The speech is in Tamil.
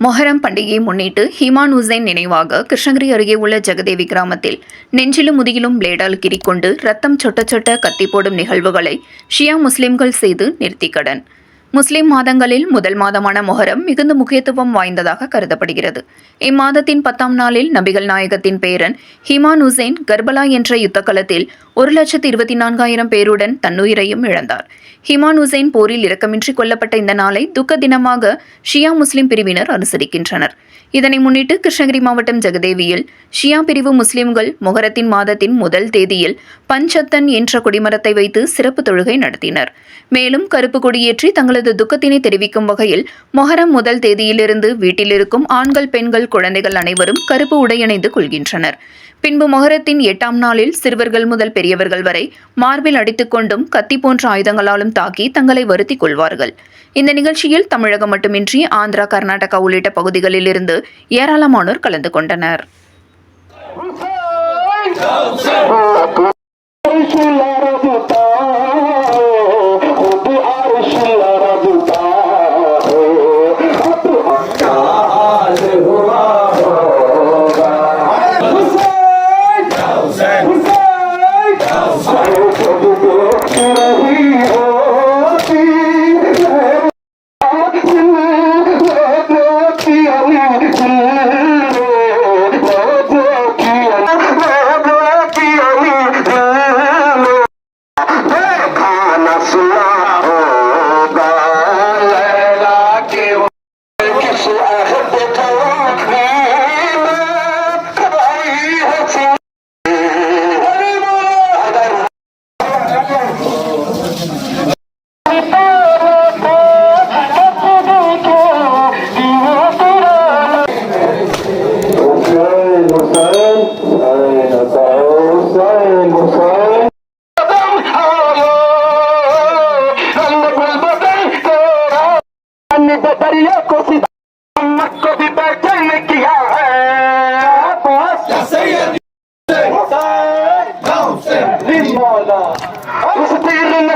மொஹரம் பண்டிகையை முன்னிட்டு ஹிமான் உசைன் நினைவாக கிருஷ்ணகிரி அருகே உள்ள ஜெகதேவி கிராமத்தில் நெஞ்சிலும் முதுகிலும் பிளேடால் கிரிக்கொண்டு ரத்தம் சொட்ட சொட்ட கத்தி போடும் நிகழ்வுகளை ஷியா முஸ்லிம்கள் செய்து நிறுத்திக்கடன். முஸ்லிம் மாதங்களில் முதல் மாதமான மொஹரம் மிகுந்த முக்கியத்துவம் வாய்ந்ததாக கருதப்படுகிறது. இம்மாதத்தின் பத்தாம் நாளில் நபிகள் நாயகத்தின் பேரன் ஹிமான் உசேன் கர்பலா என்ற யுத்தக்களத்தில் ஒரு லட்சத்து இருபத்தி நான்காயிரம் பேருடன் தன்னுயிரையும் இழந்தார். ஹிமான் உசேன் போரில் இரக்கமின்றி கொல்லப்பட்ட இந்த நாளை துக்க தினமாக ஷியா முஸ்லிம் பிரிவினர் அனுசரிக்கின்றனர். இதனை முன்னிட்டு கிருஷ்ணகிரி மாவட்டம் ஜெகதேவியில் ஷியா பிரிவு முஸ்லிம்கள் மொஹரத்தின் மாதத்தின் முதல் தேதியில் பஞ்சத்தன் என்ற கொடிமரத்தை வைத்து சிறப்பு தொழுகை நடத்தினர். மேலும் கருப்பு கொடியேற்றி தங்களது துக்கத்தினை தெரிவிக்கும் வகையில் மொஹரம் முதல் தேதியிலிருந்து வீட்டில் இருக்கும் ஆண்கள் பெண்கள் குழந்தைகள் அனைவரும் கருப்பு உடையணிந்து கொள்கின்றனர். பின்பு மொஹரத்தின் எட்டாம் நாளில் சிறுவர்கள் முதல் பெரியவர்கள் வரை மார்பில் அடித்துக்கொண்டும் கத்தி போன்ற ஆயுதங்களாலும் தாக்கி தங்களை வருத்திக் கொள்வார்கள். இந்த நிகழ்ச்சியில் தமிழகம் மட்டுமின்றி ஆந்திரா கர்நாடகா உள்ளிட்ட பகுதிகளில் இருந்து ஏராளமானோர் கலந்து கொண்டனர். Hussein, किया है मौला उस तीर ने